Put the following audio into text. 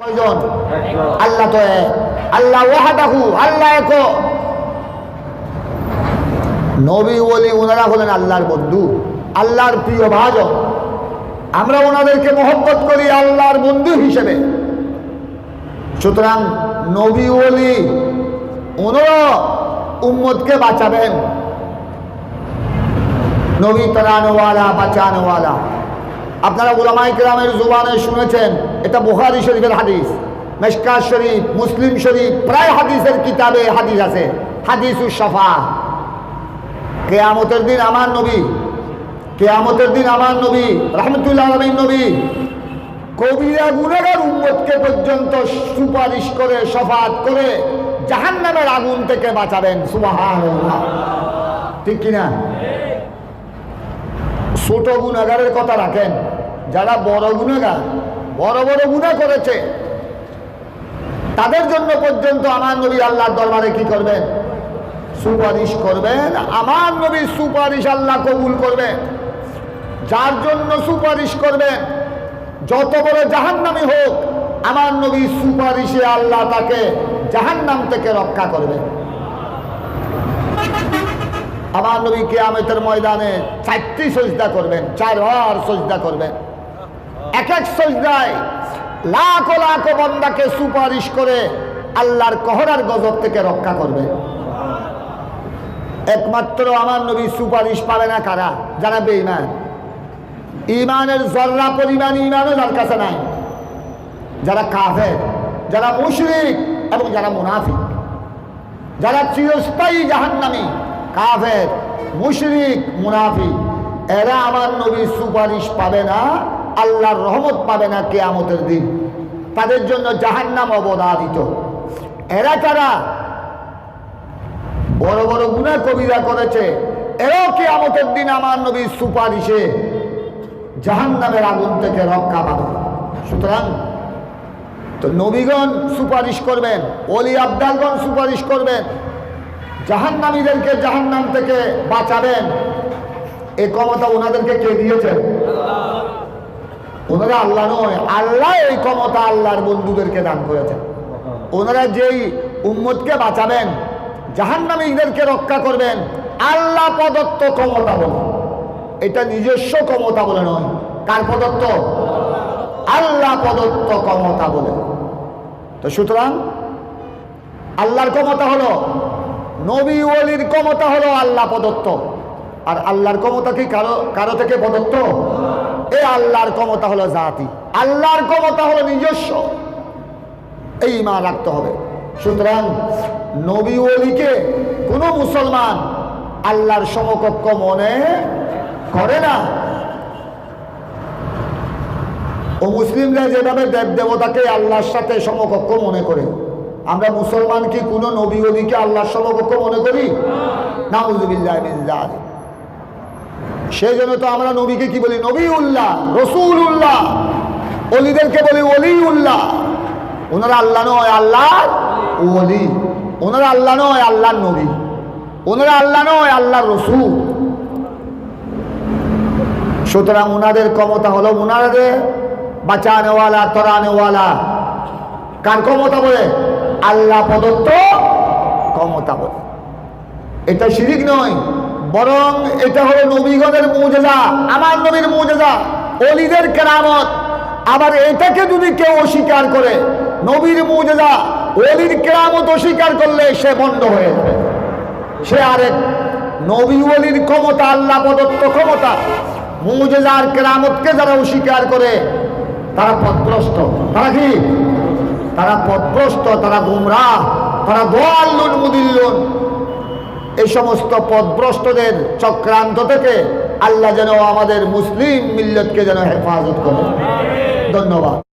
কয়জন? আল্লাহ তো আল্লাহ ওয়াহাদাহু, আল্লাহ এক। নবী, ওলি ওনারা হলেন আল্লাহর বন্ধু, আল্লাহর প্রিয় ভাজন। আমরা ওনাদেরকে মহব্বত করি আল্লাহর বন্ধু হিসেবে। সুতরাং নবী, ওলি ওনারা উম্মতকে বাঁচাবেন। নবী তরানওয়ালা বাঁচানোওয়ালা। আপনারা ওলামাই গ্রামের জুবানে শুনেছেন, এটা বুখারি শরীফের হাদিস মেশকার শরীফ, মুসলিম শরীফ, প্রায় হাদিসের কিতাবে হাদিস আছে, হাদিস সাফা কেয়ামতের দিন আমার নবী, কেয়ামতের দিন আমার নবী, রহমতুল্লাহ আলমীর নবী, কবিরা গুণেগার উম্মতকে পর্যন্ত সুপারিশ করে, সফাত করে জাহান্নামের আগুন থেকে বাঁচাবেন সুবাহান ঠিক কিনা? ছোট গুণাগারের কথা রাখেন। যারা বড় গুণাগার, বড় বড় গুণা করেছে, তাদের জন্য পর্যন্ত আমার নবী আল্লাহর দরবারে কি করবেন? সুপারিশ করবেন। আমার নবী সুপারিশ আল্লাহ কবুল করবেন। যার জন্য সুপারিশ করবেন, যত বড় জাহান্নামি হোক, আমার নবী সুপারিশে আল্লাহ তাকে জাহান্নাম থেকে রক্ষা করবেন। আমার নবী কেয়ামতের ময়দানে চারটি সজদা করবেন চার চারবার সজদা করবেন। এক এক সজদায় লাখ লাখ বন্দাকে সুপারিশ করে আল্লাহর কহরার গজব থেকে রক্ষা করবে। একমাত্র আমার নবী সুপারিশ পাবে না কারা? যারা বেঈমান। ইমানের জর্রা পরিমাণ ইমানও যার কাছে নাই। যারা কাফের, যারা মুশরিক এবং যারা মুনাফিক, যারা চিরস্থায়ী জাহান্নামী কাফের, মুশরিক মুনাফি এরা আমার নবীর সুপারিশ পাবে না, আল্লাহর রহমত পাবে না কেয়ামতের দিন। তাদের জন্য জাহান্নাম অবদারিত এরা কারা বড় বড় গুণা কবিরা করেছে, এরাও কেয়ামতের দিন আমার নবীর সুপারিশে জাহান্নামের আগুন থেকে রক্ষা পাবে। সুতরাং, তো নবীগণ সুপারিশ করবেন অলি আবদালগণ সুপারিশ করবেন জাহান্নামীদেরকে জাহান্নাম থেকে বাঁচাবেন। এই ক্ষমতা ওনাদেরকে কে দিয়েছেন? ওনারা আল্লাহ নয়, আল্লাহ এই ক্ষমতা আল্লাহর বন্ধুদেরকে দান করেছেন। ওনারা যেই উম্মতকে বাঁচাবেন, জাহান্নামীদেরকে রক্ষা করবেন, আল্লাহ প্রদত্ত ক্ষমতা বলে। এটা নিজস্ব ক্ষমতা বলে নয়, কার প্রদত্ত? আল্লাহ প্রদত্ত ক্ষমতা বলে। তো সুতরাং আল্লাহর ক্ষমতা হলো নবী ক্ষমতা হলো আল্লাহ প্রদত্ত। আর আল্লাহর ক্ষমতা কি কারও কারও থেকে প্রদত্ত? এ আল্লাহর ক্ষমতা হলো জাতি। আল্লাহর ক্ষমতা হলো নিজস্ব। এই মা রাখতে হবে। সুতরাং নবী ওলিকে কোনো মুসলমান আল্লাহর সমকক্ষ মনে করে না। ও মুসলিমরা যেভাবে দেব দেবতাকে আল্লাহর সাথে সমকক্ষ মনে করে। আমরা মুসলমান কি কোনো নবী অলিকে আল্লাহর সমকক্ষ মনে করি? না সেই জন্য তো আমরা নবীকে কি বলি? নবী উল্লাহ রসুল উল্লাহ অলিদেরকে বলি অলি উল্লাহ ওনারা আল্লাহ নয় আল্লাহ ওলি। ওনারা আল্লাহ নয়, আল্লাহর নবী। ওনারা আল্লাহ নয়, আল্লাহর রসুল। সুতরাং ওনাদের ক্ষমতা হলো ওনাদের বাঁচানেওয়ালা, তরানেওয়ালা। কার ক্ষমতা বলে? আল্লাহ প্রদত্ত ক্ষমতা বলে এটা শিরিক নয়, বরং এটা হলো নবীগণের মৌজেজা, আমার নবীর মৌজেজা, অলিদের কেরামত। আবার এটাকে যদি কেউ অস্বীকার করে, নবীর মৌজেজা, অলির কেরামত অস্বীকার করলে সে বন্ধ হয়ে যাবে। সে আরেক নবী অলির ক্ষমতা, আল্লাহ প্রদত্ত ক্ষমতা, মুজেজার কেরামতকে যারা অস্বীকার করে, তারা পদভ্রষ্ট। তারা কি? তারা পথভ্রষ্ট তারা গুমরা তারা দোয়াল্লুন, মুদিল্লুন। এই সমস্ত পদভ্রষ্টদের চক্রান্ত থেকে আল্লাহ যেন আমাদের মুসলিম মিল্লতকে যেন হেফাজত করে। ধন্যবাদ।